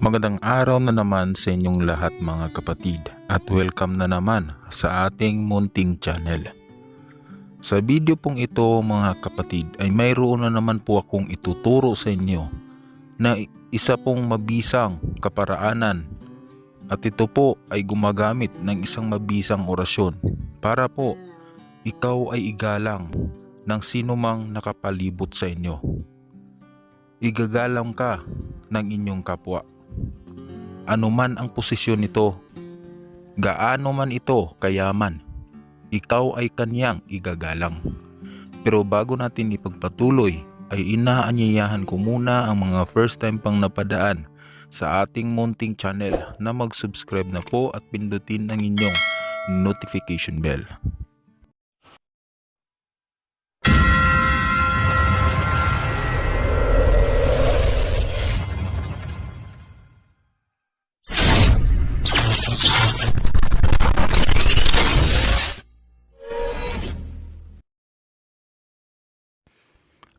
Magandang araw na naman sa inyong lahat mga kapatid at welcome na naman sa ating munting channel. Sa video pong ito mga kapatid ay mayroon na naman po akong ituturo sa inyo na isa pong mabisang kaparaanan at ito po ay gumagamit ng isang mabisang orasyon para po ikaw ay igalang ng sinumang nakapalibot sa inyo. Igagalang ka ng inyong kapwa anuman ang posisyon nito, gaano man ito kayaman, ikaw ay kanyang igagalang. Pero bago natin ipagpatuloy, ay inaanyayahan ko muna ang mga first time pang napadaan sa ating munting channel na mag-subscribe na po at pindutin ang inyong notification bell.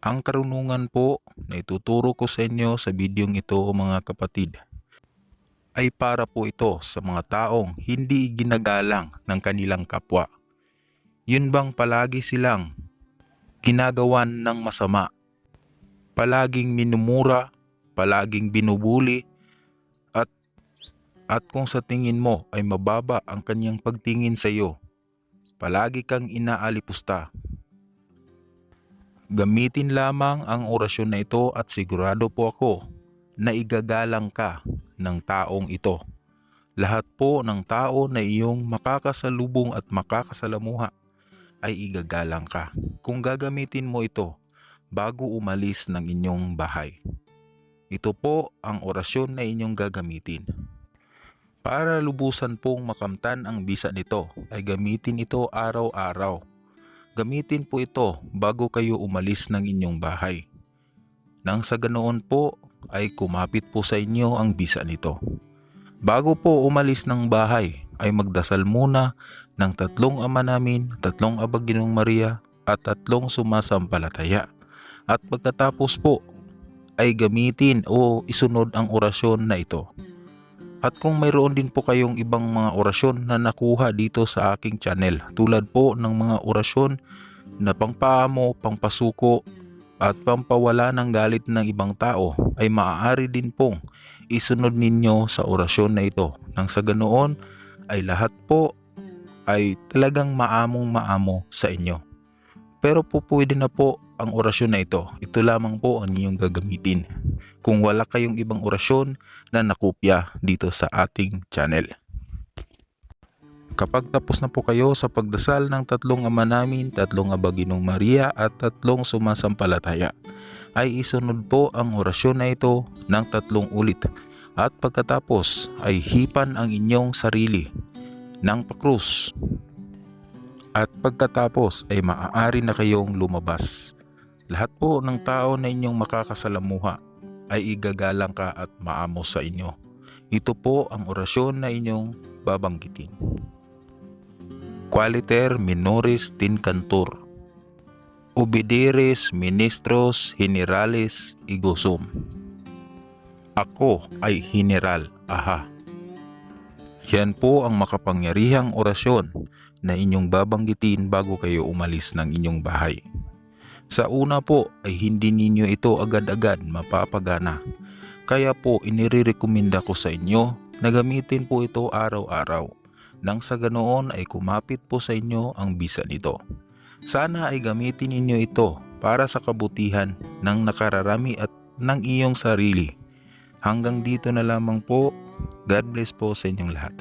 Ang karunungan po na ituturo ko sa inyo sa bidyong ito mga kapatid ay para po ito sa mga taong hindi ginagalang ng kanilang kapwa. Yun bang palagi silang ginagawan ng masama, palaging minumura, palaging binubuli, at, at kung sa tingin mo ay mababa ang kanyang pagtingin sa iyo, palagi kang inaalipusta, Gamitin lamang ang orasyon na ito at sigurado po ako na igagalang ka ng taong ito. Lahat po ng tao na iyong makakasalubong at makakasalamuha ay igagalang ka kung gagamitin mo ito bago umalis ng inyong bahay. Ito po ang orasyon na inyong gagamitin. Para lubusan pong makamtan ang bisa nito ay gamitin ito araw-araw Gamitin po ito bago kayo umalis ng inyong bahay. Nang sa ganoon po ay kumapit po sa inyo ang bisa nito. Bago po umalis ng bahay ay magdasal muna ng tatlong ama namin, tatlong abaginong Maria at tatlong sumasampalataya. At pagkatapos po ay gamitin o isunod ang orasyon na ito. At kung mayroon din po kayong ibang mga orasyon na nakuha dito sa aking channel tulad po ng mga orasyon na pangpaamo, pangpasuko at pampawala ng galit ng ibang tao ay maaari din pong isunod ninyo sa orasyon na ito. Nang sa ganoon ay lahat po ay talagang maamong maamo sa inyo. Pero po pwede na po ang orasyon na ito. Ito lamang po ang inyong gagamitin kung wala kayong ibang orasyon na nakopya dito sa ating channel. Kapag tapos na po kayo sa pagdasal ng tatlong ama namin, tatlong abaginong Maria at tatlong sumasampalataya, ay isunod po ang orasyon na ito ng tatlong ulit at pagkatapos ay hipan ang inyong sarili ng pakrus at pagkatapos ay maaari na kayong lumabas. Lahat po ng tao na inyong makakasalamuha ay igagalang ka at maamo sa inyo. Ito po ang orasyon na inyong babanggitin. Qualiter minoris tincantur. Ubideres ministros generales igosum. Ako ay general, aha. Yan po ang makapangyarihang orasyon na inyong babanggitin bago kayo umalis ng inyong bahay. Sa una po ay hindi ninyo ito agad-agad mapapagana. Kaya po inirekomenda ko sa inyo na gamitin po ito araw-araw. Nang sa ganoon ay kumapit po sa inyo ang bisa nito. Sana ay gamitin ninyo ito para sa kabutihan ng nakararami at ng iyong sarili. Hanggang dito na lamang po. God bless po sa inyong lahat.